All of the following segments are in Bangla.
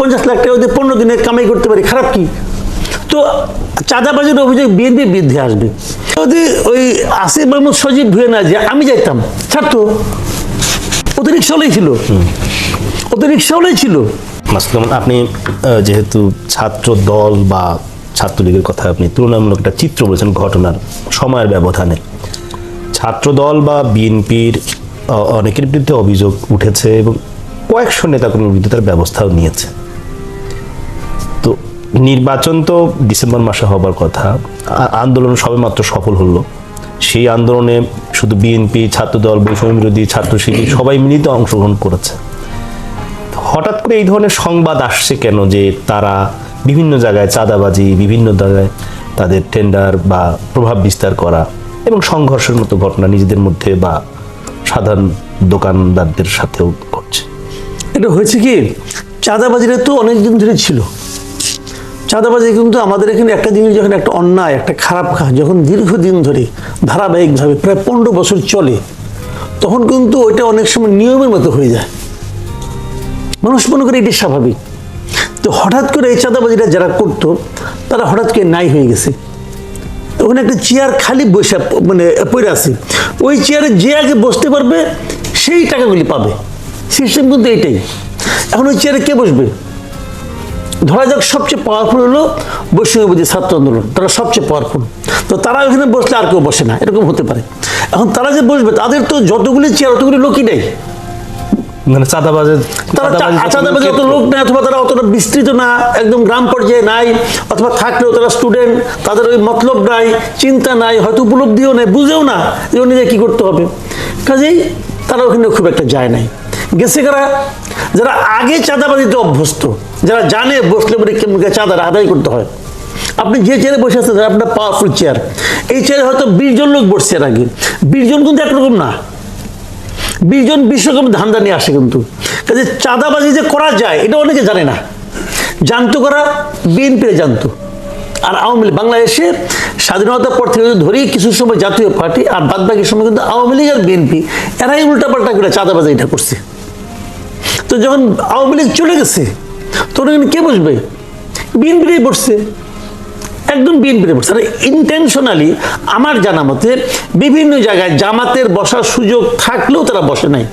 পঞ্চাশ লাখ টাকা যদি পনেরো দিনে কামাই করতে পারি, খারাপ কি? তো চাঁদাবাজির অভিযোগ বিএনপি বৃদ্ধি আসবে। যদি ওই আসিফ মাহমুদ সজীব ভুয়ে না যে আমি যাইতাম। ছাড়তো ও তো ছিল। ও তো রিক্সাওয়ালাই ছিল আপনি যেহেতু ছাত্র দল বা ছাত্রলীগের কথা আপনি তুলনামূলক একটা চিত্র বলেছেন ঘটনার, সময়ের ব্যবধানে। ছাত্র দল বা বিএনপির অনেকের বিরুদ্ধে অভিযোগ উঠেছে এবং কয়েকশো নেতাকর্মীর বিরুদ্ধে তার ব্যবস্থাও নিয়েছে। নির্বাচন তো ডিসেম্বর মাসে হবার কথা। আন্দোলন সবেমাত্র সফল হলো। সেই আন্দোলনে শুধু বিএনপি, ছাত্রদল, বৈষম্য বিরোধী, ছাত্র শিবির সবাই মিলিত অংশগ্রহণ করেছে। হঠাৎ করে এই ধরনের সংবাদ আসছে কেন যে তারা বিভিন্ন জায়গায় চাঁদাবাজি, বিভিন্ন জায়গায় তাদের টেন্ডার বা প্রভাব বিস্তার করা এবং সংঘর্ষের মতো ঘটনা নিজেদের মধ্যে বা সাধারণ দোকানদারদের সাথেও ঘটছে। এটা হয়েছে কি? চাঁদাবাজিরা তো অনেক দিন ধরে ছিল। চাঁদাবাজি কিন্তু আমাদের এখানে একটা জিনিস যখন একটা অন্যায়, একটা খারাপ কাজ যখন দীর্ঘদিন ধরে, ধারাবাহিকভাবে প্রায় পনেরো বছর চলে, তখন কিন্তু ওইটা অনেক সময় নিয়মের মতো হয়ে যায়। মানুষ মনে করে এটি স্বাভাবিক। তো হঠাৎ করে এই চাঁদাবাজিটা যারা করতো, তারা হঠাৎ করে নাই হয়ে গেছে। তখন একটা চেয়ার খালি বসে মানে পড়ে আছে। ওই চেয়ারে যে আগে বসতে পারবে, সেই টাকাগুলি পাবে। সিস্টেম কিন্তু এইটাই এখন ওই চেয়ারে কে বসবে? ধরা যাক সবচেয়ে পাওয়ারফুল হলো বৈষ্ণবী ছাত্র আন্দোলন। তারা সবচেয়ে পাওয়ারফুল তো তারা ওখানে বসলে আর কেউ বসে না এরকম হতে পারে। এখন তারা যে বসবে তাদের তো যতগুলি চেয়ার অতগুলি লোকই নেই। মানে চাঁদাবাজের তারা চাঁদাবাজি চাঁদাবাজি অত লোক নেই অথবা তারা অতটা বিস্তৃত না একদম গ্রাম পর্যায়ে নাই অথবা থাকলেও তারা স্টুডেন্ট তাদের ওই মতলব নাই চিন্তা নাই হয়তো উপলব্ধিও নেই বুঝেও না যে নিজে কী করতে হবে। কাজেই তারা ওখানে খুব একটা যায় নাই। গেছে কারা? যারা আগে চাঁদাবাজিতে অভ্যস্ত, যারা জানে বসলে পরে কেমন চাঁদার আদায় করতে হয়। আপনি যে চেয়ারে বসে আছেন আপনার পাওয়ারফুল চেয়ার এই চেয়ারে হয়তো বিশ জন লোক বসছে এর আগে। বিশ জন কিন্তু একরকম না। বিশ জন বিশ রকম ধান্দা নিয়ে আসে কিন্তু। কাজে চাঁদাবাজি যে করা যায়, এটা অনেকে জানে না। জানতো করা? বিএনপিরে জানতো। আর আওয়ামী লীগ, বাংলাদেশে স্বাধীনতার পর থেকে ধরেই কিছু সময় জাতীয় পার্টি আর বাদ বাকি সময় কিন্তু আওয়ামী লীগ আর বিএনপি, এরাই উল্টাপাল্টা করে চাঁদাবাজি এটা করছে। তো যখন আওয়ামী লীগ চলে গেছে, তখন এখানে কে বসবে? বিএনপিরাই বসছে? একদম বিএনপির বসছে। আর ইন্টেনশনালি আমার জানা মতে বিভিন্ন জায়গায় জামাতের বসার সুযোগ থাকলেও তারা বসে নাই।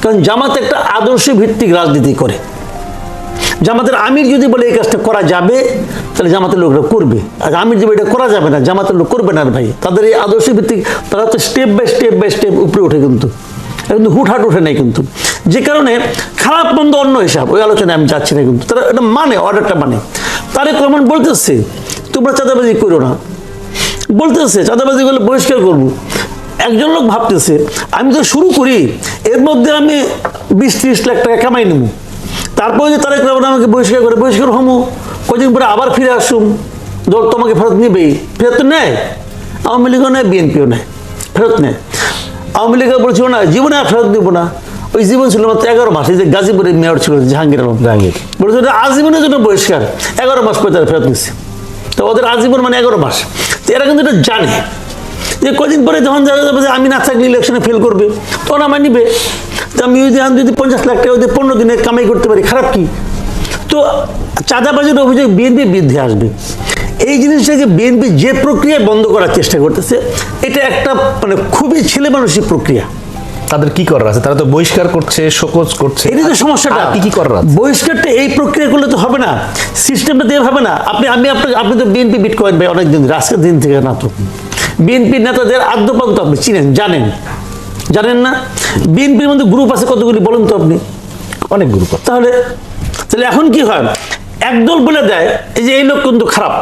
কারণ জামাত একটা আদর্শ ভিত্তিক রাজনীতি করে। জামাতের আমির যদি বলে এই কাজটা করা যাবে, তাহলে জামাতের লোকরা করবে। আর আমির যদি এটা করা যাবে না, জামাতের লোক করবে না ভাই। তাদের এই আদর্শ ভিত্তিক তারা তো step by step by step উপরে ওঠে কিন্তু। কিন্তু হুটহাট ওঠে নাই কিন্তু। যে কারণে খারাপ, মন্দ, অন্য হিসাব, ওই আলোচনায় আমি যাচ্ছি না কিন্তু। তারা এটা মানে অর্ডারটা মানে। তারে কমন বলতেছে, তোমরা চাঁদাবাজি করো না। বলতেছে, চাঁদাবাজি করলে বহিষ্কার করব। একজন লোক ভাবতেছে, আমি তো শুরু করি, এর মধ্যে আমি বিশ ত্রিশ লাখ টাকা কামাই নেব। তারপরে যে তারেক রহমান আমাকে বহিষ্কার করে, বহিষ্কার হমু কদিন পরে আবার ফিরে আসুম। দল তোমাকে ফেরত নেবেই। ফেরত নেয়? আওয়ামী লীগও নেয়, বিএনপিও নেয়। ফেরত নেয়। আওয়ামী লীগ বলছিল না জীবনে আর ফেরত দেবো না। ওই জীবন ছিল মাত্র এগারো মাস এই যে গাজীপুরের মেয়র ছিল জাহাঙ্গীর আলম। জাহাঙ্গীর। বলেছিল আজীবনের জন্য বহিষ্কার এগারো মাস পরে তারা ফেরত নিচ্ছে। তো ওদের আজীবন মানে এগারো মাস। তো এরা কিন্তু এটা জানে। যে কদিন পরে যখন দেখা যাবে যে আমি না থাকলে ইলেকশনে ফেল করবে তখন আমার নিবে। তো আমি যদি আমি যদি পঞ্চাশ লাখ টাকা যদি পনেরো দিনে কামাই করতে পারি খারাপ কি? তো চাঁদাবাজির অভিযোগ বিএনপি বৃদ্ধি আসবে। এই জিনিসটাকে বিএনপি যে প্রক্রিয়ায় বন্ধ করার চেষ্টা করতেছে এটা একটা মানে খুবই ছেলে মানুষের প্রক্রিয়া। তাদের কি করার আছে? তারা তো বহিষ্কার করছে শোকজ করছে। এটাই তো সমস্যাটা। কি কি করার আছে? বহিষ্কারটা এই প্রক্রিয়া করলে তো হবে না। সিস্টেমটা দিয়ে হবে না। আপনি আমি আপনাকে আপনি তো বিএনপি বিট করেন ভাই অনেকদিন আজকের দিন থেকে না তো। বিএনপি নেতাদের আদ্যপান্ত আপনি চিনেন জানেন। জানেন না? বিএনপির মধ্যে গ্রুপ আছে কতগুলি বলুন তো আপনি? অনেক গ্রুপ তাহলে তাহলে এখন কি হয়? একদল বলে দেয় এই যে এই লোক কিন্তু খারাপ।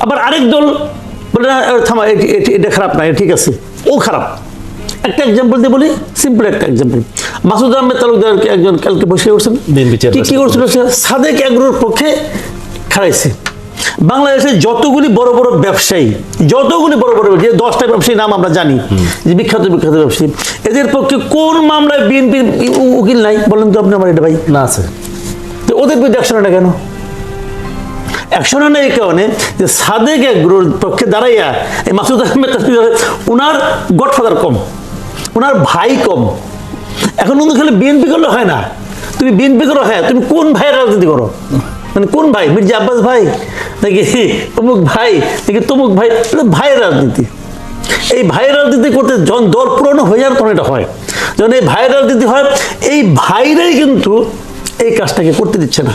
আবার আরেক দল বলে না, থামা এটি- খারাপ না ঠিক আছে। ও খারাপ। একটা এক্সাম্পল দিয়ে বলি সিম্পল একটা এক্সাম্পল মাসুদ আহমেদ তালুকদার একজন কালকে বসে করছেন কি করছিল সে? সাদেক এগ্রোর পক্ষে খারাইছে বাংলাদেশে যতগুলি বড় বড় ব্যবসায়ী যতগুলি বড় বড় যে দশটা ব্যবসায়ী নাম আমরা জানি যে বিখ্যাত বিখ্যাত ব্যবসায়ী এদের পক্ষে কোন মামলায় বিএনপির উকিল নাই? বলেন তো আপনি আমার এটা ভাই। না আছে তো ওদের বিরুদ্ধে অ্যাকশন না কেন? অ্যাকশন না এই কারণে যে সাদেক এগ্রোর পক্ষে দাঁড়াইয়া এই মাসুদ আহমেদ ওনার গডফাদার কম ওনার ভাই কম। এখন কিন্তু খালি বিএনপি করলে হয় না। তুমি বিএনপি করো হ্যাঁ তুমি কোন ভাইয়ের রাজনীতি করো? মানে কোন ভাই? মির্জা আব্বাস ভাই? নাকি অমুক ভাই? নাকি তমুক ভাই? ভাইয়ের রাজনীতি। এই ভাইয়ের রাজনীতি করতে যখন দল পুরনো হয়ে যাওয়ার তখন এটা হয়। যখন এই ভাইয়ের রাজনীতি হয়, এই ভাইরাই কিন্তু এই কাজটাকে করতে দিচ্ছে না।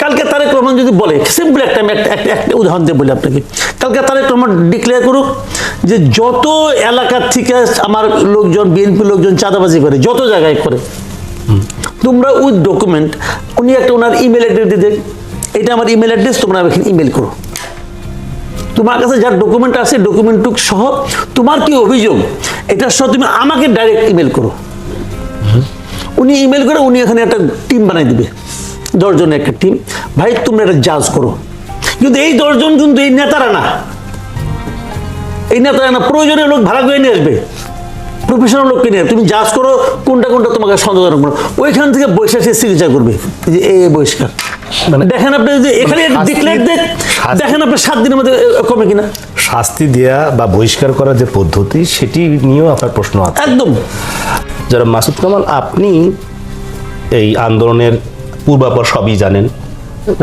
কালকে তারেক রহমান যদি বলে সিম্পল একটা আমি একটা উদাহরণ দিয়ে বলি আপনাকে। কালকে তারেক রহমান ডিক্লেয়ার করুক যে যত এলাকার থেকে আমার লোকজন, বিএনপি লোকজন চাঁদাবাজি করে, যত জায়গায় করে, তোমরা উইথ ডকুমেন্ট উনি একটা ওনার ইমেল অ্যাড্রেস দেন। এটা আমার ইমেল অ্যাড্রেস তোমরা এখানে ইমেল করো। তোমার কাছে যার ডকুমেন্ট আছে ডকুমেন্টটুক সহ তোমার কি অভিযোগ? এটা সহ তুমি আমাকে ডাইরেক্ট ইমেল করো। উনি ইমেল করে, উনি এখানে একটা টিম বানাই দিবে। দশজনের একটা টিম ভাই তোমরা এটা জাজ করো। কিন্তু এই দশজন কিন্তু এই নেতারা না। এই নেতারা না প্রয়োজনীয় লোক ভাড়া করে নিয়ে আসবে। প্রফেশনাল লোককে নিয়ে তুমি জাজ করো কোনটা কোনটা তোমাকে সন্দেহজনক মনে ওইখান থেকে বৈশাখ সিগনেচার করবে। যে এই বহিষ্কার। মানে- দেখেন আপনি যে এখানে ডিক্লেয়ার দেখ দেখেন আপনি সাত দিনের মধ্যে কমে কিনা। শাস্তি দেয়া বা বহিষ্কার করার যে পদ্ধতি সেটি নিয়েও আপনার প্রশ্ন আছে। একদম। যারা মাসুদ কামাল আপনি এই আন্দোলনের পূর্বাপর সবই জানেন।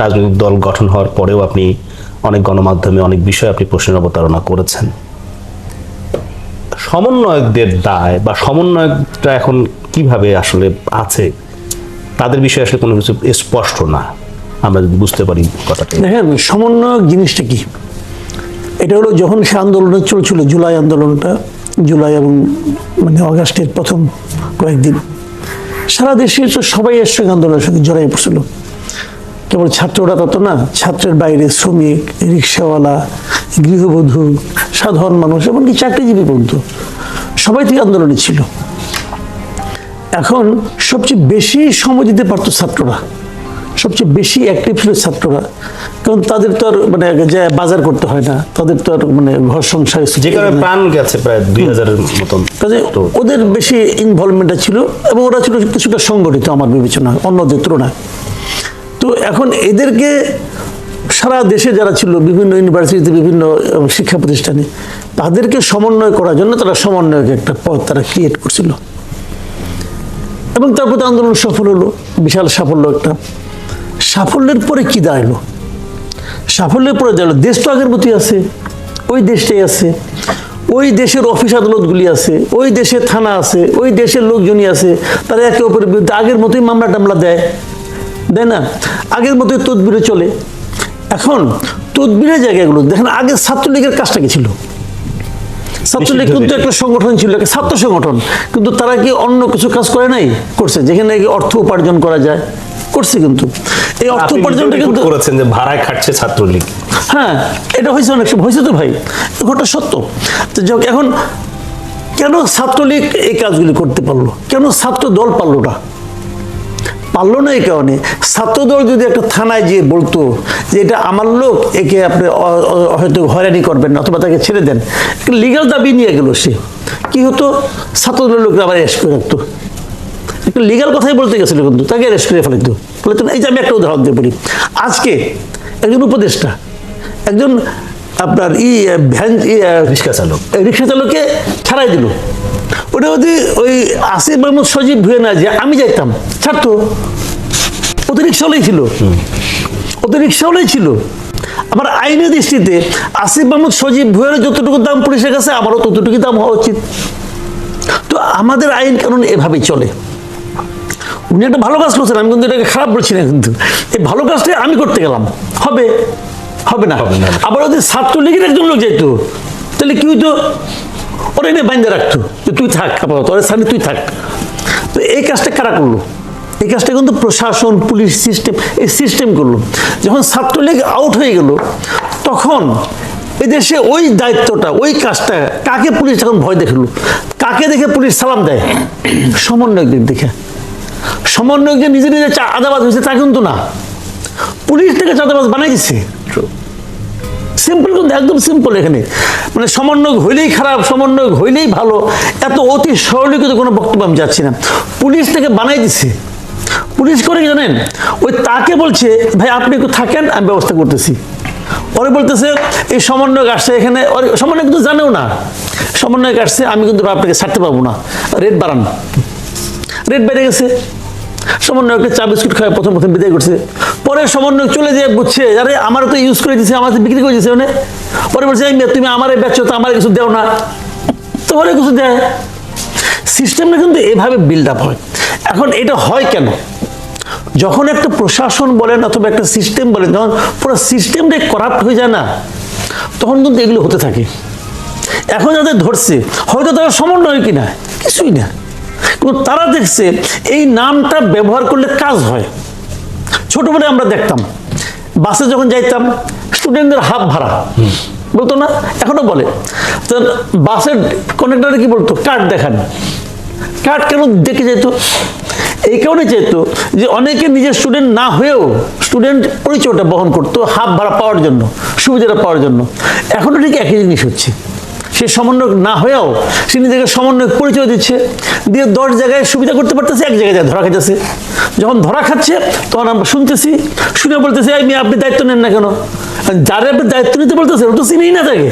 রাজনৈতিক দল গঠন হওয়ার পরেও আপনি অনেক গণমাধ্যমে অনেক বিষয়ে আপনি প্রশ্নের অবতারণা করেছেন। সমন্বয়কদের দায় বা সমন্বয়কটা এখন কীভাবে আসলে আছে, তাদের বিষয়ে আসলে কোনো কিছু স্পষ্ট না। আমরা যদি বুঝতে পারি কথাটা। দেখেন, সমন্বয়ক জিনিসটা কি? এটা হলো যখন সে আন্দোলনটা চলছিল, জুলাই আন্দোলনটা, জুলাই এবং মানে অগাস্টের প্রথম কয়েকদিন সারা দেশে তো সবাই এর সঙ্গে আন্দোলনের সঙ্গে জড়াই পড়ছিল। কেবল ছাত্ররা তত না, ছাত্রের বাইরে শ্রমিক, রিক্সাওয়ালা, গৃহবধূ, সাধারণ মানুষ, এমনকি চাকরিজীবী পর্যন্ত সবাই থেকে আন্দোলনে ছিল। এখন সবচেয়ে বেশি সময় দিতে পারতো ছাত্ররা, সবচেয়ে বেশি অ্যাক্টিভ ছিল ছাত্ররা। কারণ তাদের তো আর মানে যে বাজার করতে হয় না তাদের তো আর মানে ঘর সংসার যে কারণে প্রাণ গেছে প্রায় দুই হাজারের মতন। কাজে ওদের বেশি ইনভলভমেন্টটা ছিল এবং ওরা ছিল কিছুটা সংগঠিত আমার বিবেচনা অন্যদের তুলনায়। তো এখন এদেরকে সারা দেশে যারা ছিল বিভিন্ন ইউনিভার্সিটিতে বিভিন্ন শিক্ষা প্রতিষ্ঠানে তাদেরকে সমন্বয় করার জন্য তারা সমন্বয়ক একটা পথ তারা ক্রিয়েট করছিল। এবং তারপর তো আন্দোলন সফল হলো বিশাল সাফল্য একটা। সাফল্যের পরে কি দাঁড়াল? সাফল্যের পরে দাঁড়াল দেশ তো আগের মতোই আছে। ওই দেশটাই আছে। ওই দেশের অফিস আদালতগুলি আছে। ওই দেশে থানা আছে। ওই দেশের লোকজনই আছে। তারা একে অপরের বিরুদ্ধে আগের মতোই মামলা টামলা দেয়। দেয় না? আগের মতোই তদবিরে চলে। এখন তদবিরের জায়গাগুলো দেখেন আগে ছাত্রলীগের কাজটা কি ছিল? ছাত্রলীগ কিন্তু একটা সংগঠন ছিল একটা ছাত্র সংগঠন। কিন্তু তারা কি অন্য কিছু কাজ করে নাই? করছে। যেখানে কি অর্থ উপার্জন করা যায়। করছে কিন্তু। এই অর্থ উপার্জনটা কিন্তু করেছেন যে ভাড়ায় খাটছে ছাত্রলীগ। হ্যাঁ এটা হয়েছে অনেক সময়। হয়েছে তো ভাই ঘটনা সত্য। তো যাক এখন কেন ছাত্রলীগ এই কাজগুলি করতে পারল? কেন ছাত্র দল পারল না? পারল না এই কারণে। ছাত্রদল যদি একটা থানায় গিয়ে বলতো যে এটা আমার লোক একে আপনি হয়তো হয়রানি করবেন অথবা তাকে ছেড়ে দেন। লিগাল দাবি নিয়ে গেল সে। কি হতো? ছাত্রদলের লোকরা আবার অ্যারেস্ট করে রাখতো। একটা লিগাল কথাই বলতে গেছিল কিন্তু তাকে অ্যারেস্ট করে ফেলাইতো। না। এই যে আমি একটা উদাহরণ দিয়ে বলি। আজকে একজন উপদেষ্টা একজন আপনার ই ভ্যান ই, রিক্সা চালক। রিক্সা চালককে ছাড়াই দিল। ওটা যদি ওই আসিফ মাহমুদ সজীব ভুয়ে না যে আমি যাইতাম ছাড়তো। ও তো রিক্সাওয়ালাই ছিল। ও তো রিক্সাওয়ালাই ছিল। আমার আইনের দৃষ্টিতে আসিফ মাহমুদ সজীব ভুয়ের যতটুকু দাম পুলিশের কাছে আমারও ততটুকু দাম হওয়া উচিত। তো আমাদের আইন কানুন এভাবেই চলে। উনি একটা ভালো কাজ করছেন আমি কিন্তু এটাকে খারাপ বলছি না কিন্তু। এই ভালো কাজটা আমি করতে গেলাম। হবে। হবে না। আবার ওদের ছাত্রলীগের একজন লোক যেত তাহলে কি হইতো? ওরা এনে বাইন্দা রাখতো যে তুই থাক আপাতত ওরা সামনে তুই থাক। তো এই কাজটা কারা করল? এই কাজটা কিন্তু প্রশাসন পুলিশ সিস্টেম এই সিস্টেম করল। যখন ছাত্রলীগ আউট হয়ে গেল তখন এদেশে ওই দায়িত্বটা ওই কাজটা কাকে পুলিশ এখন ভয় দেখল? কাকে দেখে পুলিশ সালাম দেয়? সমন্বয়কদের দেখে। সমন্বয়ক যে নিজে নিজে আদাবাদ হয়েছে, তা কিন্তু না। পুলিশ থেকে চাঁদাবাজ বানাই দিছে। সিম্পল কিন্তু একদম সিম্পল এখানে। মানে সমন্বয় হইলেই খারাপ সমন্বয় হইলেই ভালো। এত অতি সরলীকৃত কোনো বক্তব্য আমি যাচ্ছি না। পুলিশ থেকে বানাই দিছে। পুলিশ করে জানেন? ওই তাকে বলছে, ভাই, আপনি একটু থাকেন, আমি ব্যবস্থা করতেছি। ওরে বলতেছে, এই সমন্বয়ক আসছে এখানে। সমন্বয় কিন্তু জানেও না। সমন্বয়ক আসছে, আমি কিন্তু আপনাকে ছাড়তে পারব না। রেট বাড়ান। রেট বেড়ে গেছে। সমন্বয়কে চা বিস্কুট খায় প্রথম প্রথম বিদায় করছে। পরে সমন্বয় চলে যেয়ে বুঝছে, আরে, আমার তো ইউজ করে দিছে আমার বিক্রি করে দিছে মানে? পরে বলছে তুমি আমারে বেচছো তো আমার কিছু দেও না। তোমার কিছু দেয়। সিস্টেমটা কিন্তু এভাবে বিল্ড আপ হয়। এখন এটা হয় কেন? যখন একটা প্রশাসন বলেন অথবা একটা সিস্টেম বলেন, যখন পুরো সিস্টেমটাই করাপ্ট হয়ে যায় না, তখন কিন্তু এগুলো হতে থাকে। এখন যাদের ধরছে, হয়তো তারা সমন্বয় কিনা কিছুই না। কিন্তু তারা দেখছে এই নামটা ব্যবহার করলে কাজ হয়। ছোটবেলায় আমরা দেখতাম, বাসে যখন যাইতাম স্টুডেন্টদের হাফ ভাড়া। বলতো না? এখনও বলে। তো বাসের কন্ডাক্টরে কি বলতো? কার্ড দেখান। কার্ড কেন দেখে যেত? এই কারণে যেত যে অনেকে নিজের স্টুডেন্ট না হয়েও স্টুডেন্ট পরিচয়টা বহন করতো হাফ ভাড়া পাওয়ার জন্য, সুবিধাটা পাওয়ার জন্য। এখনও ঠিক একই জিনিস হচ্ছে। সে সমন্বয়ক না হয়েও সে নিজেকে সমন্বয়ক পরিচয় দিচ্ছে, দিয়ে দশ জায়গায় সুবিধা করতে পারতেছে, এক জায়গায় ধরা খাইতেছে যখন ধরা খাচ্ছে, তখন আমরা শুনতেছি, শুনে বলতেছি আমি আপনি দায়িত্ব নেন না কেন? যারা আপনি দায়িত্ব নিতে বলতেছে ও তো চিনেই না তাকে।